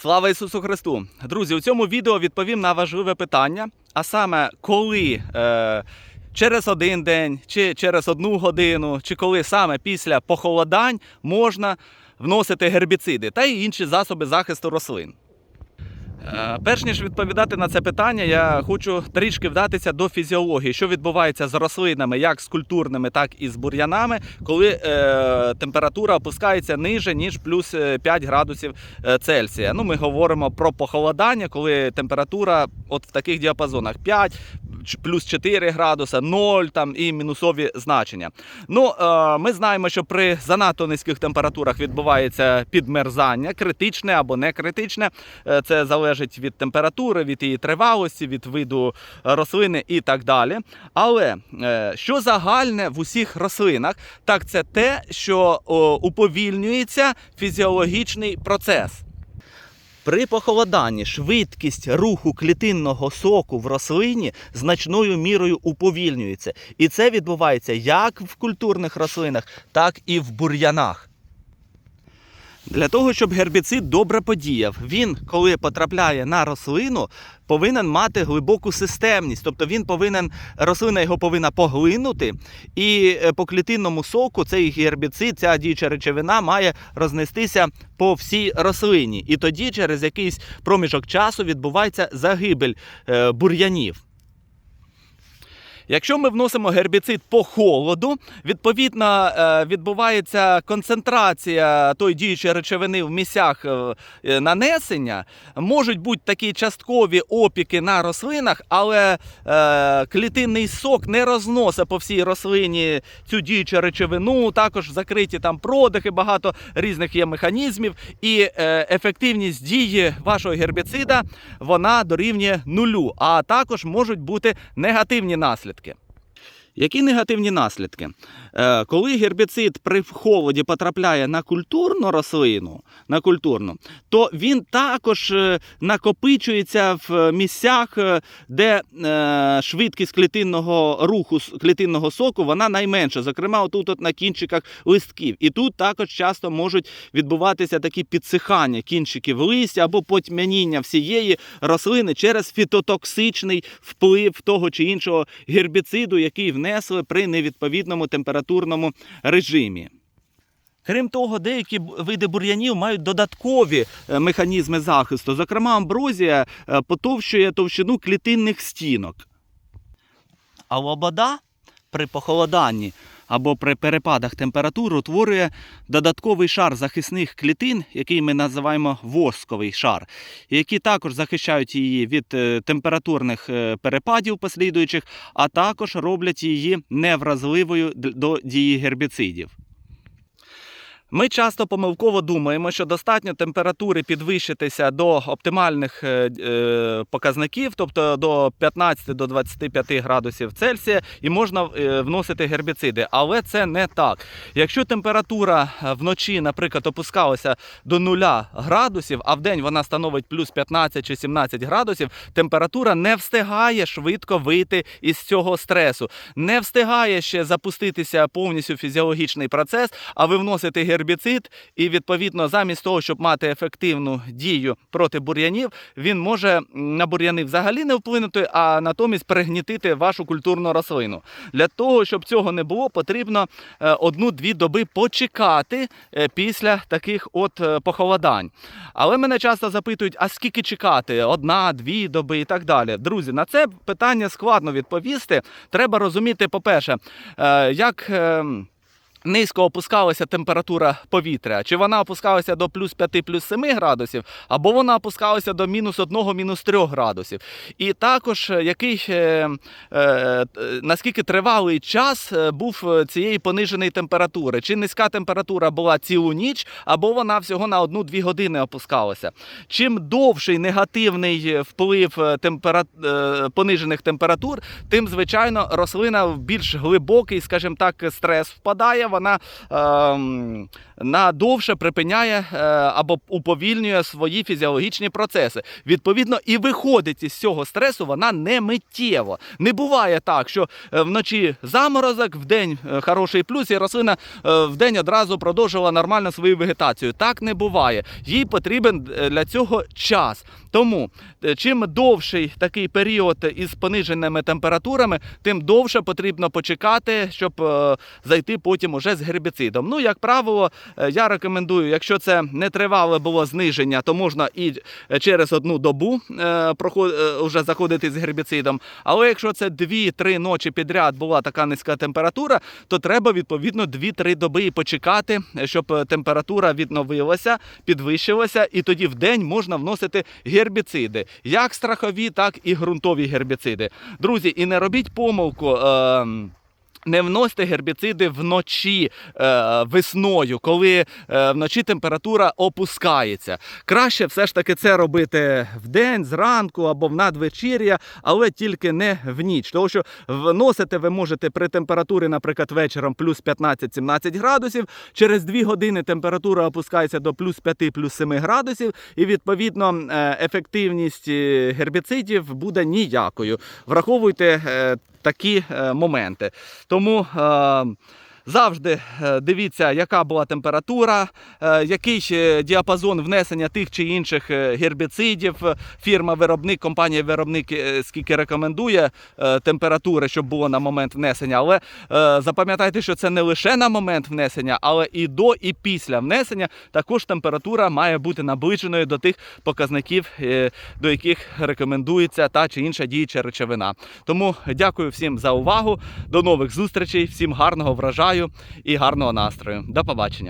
Слава Ісусу Христу! Друзі, у цьому відео відповім на важливе питання, а саме коли е, через один день, чи через одну годину, чи коли саме після похолодань можна вносити гербіциди та й інші засоби захисту рослин. Е, Перш ніж відповідати на це питання, я хочу трішки вдатися до фізіології, що відбувається з рослинами, як з культурними, так і з бур'янами, коли е, температура опускається ниже, ніж плюс е, 5 градусів е, Цельсія. Ну, ми говоримо про похолодання, коли температура от в таких діапазонах 5, ч- плюс 4 градуса, 0 там, і мінусові значення. Ну, е, ми знаємо, що при занадто низьких температурах відбувається підмерзання, критичне або не критичне. Е, Це залежить від температури, від її тривалості, від виду е, рослини і так далі. Але е, що загальне в усіх рослинах, так це те, що о, уповільнюється фізіологічний процес. При похолоданні швидкість руху клітинного соку в рослині значною мірою уповільнюється. І це відбувається як в культурних рослинах, так і в бур'янах. Для того, щоб гербіцид добре подіяв, він, коли потрапляє на рослину, повинен мати глибоку системність. Тобто він повинен, рослина його повинна поглинути, і е, по клітинному соку цей гербіцид, ця діюча речовина має рознестися по всій рослині. І тоді, через якийсь проміжок часу, відбувається загибель е, бур'янів. Якщо ми вносимо гербіцид по холоду, відповідно е, відбувається концентрація тої діючої речовини в місцях е, е, нанесення. Можуть бути такі часткові опіки на рослинах, але клітинний сок не розносить по всій рослині цю діючу речовину. Також закриті там продихи, багато різних є механізмів. І ефективність дії вашого гербіцида вона дорівнює нулю. А також можуть бути негативні наслідки монетки. Які негативні наслідки? Е, коли гербіцид при холоді потрапляє на культурну рослину, на культурну, то він також е, накопичується в місцях, е, де швидкість клітинного руху клітинного соку вона найменша. Зокрема, отут от на кінчиках листків. І тут також часто можуть відбуватися такі підсихання кінчиків листя або потьмяніння всієї рослини через фітотоксичний вплив того чи іншого гербіциду, який внесли при невідповідному температурному режимі. Крім того, деякі види бур'янів мають додаткові е, механізми захисту. Зокрема, амброзія е, потовщує товщину клітинних стінок. А лобода при похолоданні або при перепадах температур утворює додатковий шар захисних клітин, який ми називаємо восковий шар, які також захищають її від е, температурних е, перепадів послідуючих, а також роблять її невразливою до дії гербіцидів. Ми часто помилково думаємо, що достатньо температури підвищитися до оптимальних е, е, показників, тобто до 15 до 25 градусів Цельсія, і можна е, вносити гербіциди. Але це не так. Якщо температура вночі, наприклад, опускалася до 0 градусів, а в день вона становить плюс 15 чи 17 градусів, температура не встигає швидко вийти із цього стресу, не встигає ще запуститися повністю фізіологічний процес, а ви вносите гербіцид, і відповідно, замість того, щоб мати ефективну дію проти бур'янів, він може на бур'яни взагалі не вплинути, а натомість перегнітити вашу культурну рослину. Для того, щоб цього не було, потрібно е, одну-дві доби почекати е, після таких от е, похолодань. Але мене часто запитують, а скільки чекати? Одна, дві доби і так далі. Друзі, на це питання складно відповісти. Треба розуміти, по-перше, як. Низько опускалася температура повітря, чи вона опускалася до плюс 5, плюс 7 градусів, або вона опускалася до мінус 1, мінус 3 градусів. І також е, який, е, е, е, наскільки тривалий час е, був цієї пониженої температури, чи низька температура була цілу ніч, або вона всього на 1-2 години опускалася. Чим довший негативний вплив темпера... понижених температур, тим, звичайно, рослина в більш глибокий, скажімо так, стрес впадає вона ем, надовше припиняє е, або уповільнює свої фізіологічні процеси. Відповідно, і виходить із цього стресу вона не миттєво. Не буває так, що е, вночі заморозок, вдень е, хороший плюс, і рослина е, вдень одразу продовжила нормально свою вегетацію. Так не буває. Їй потрібен е, для цього час. Тому е, чим довший такий період із пониженими температурами, тим довше потрібно почекати, щоб е, зайти потім уже з гербіцидом. Ну, як правило, е, я рекомендую, якщо це не тривале було зниження, то можна і е, через одну добу е, вже заходити з гербіцидом. Але якщо це 2-3 ночі підряд була така низька температура, то треба відповідно 2-3 доби почекати, щоб температура відновилася, підвищилася, і тоді в день можна вносити гербіциди, як страхові, так і ґрунтові гербіциди. Друзі, і не робіть помилку. Е- не вносьте гербіциди вночі е, весною, коли е, вночі температура опускається. Краще все ж таки це робити вдень, зранку або в надвечір'я, але тільки не в ніч. Тому що вносити ви можете при температурі, наприклад, вечором плюс 15-17 градусів. Через 2 години температура опускається до плюс 5, плюс 7 градусів, і відповідно е, ефективність е, гербіцидів буде ніякою. Враховуйте е, такі е, моменти. Тому е, завжди е, дивіться, яка була температура, е, який діапазон внесення тих чи інших е, гербіцидів. Фірма-виробник, компанія-виробник скільки рекомендує температури, щоб було на момент внесення. Але запам'ятайте, що це не лише на момент внесення, але і до, і після внесення також температура має бути наближеною до тих показників, до яких рекомендується та чи інша діюча речовина. Тому дякую всім за увагу. До нових зустрічей, всім гарного врожаю і гарного настрою. До побачення.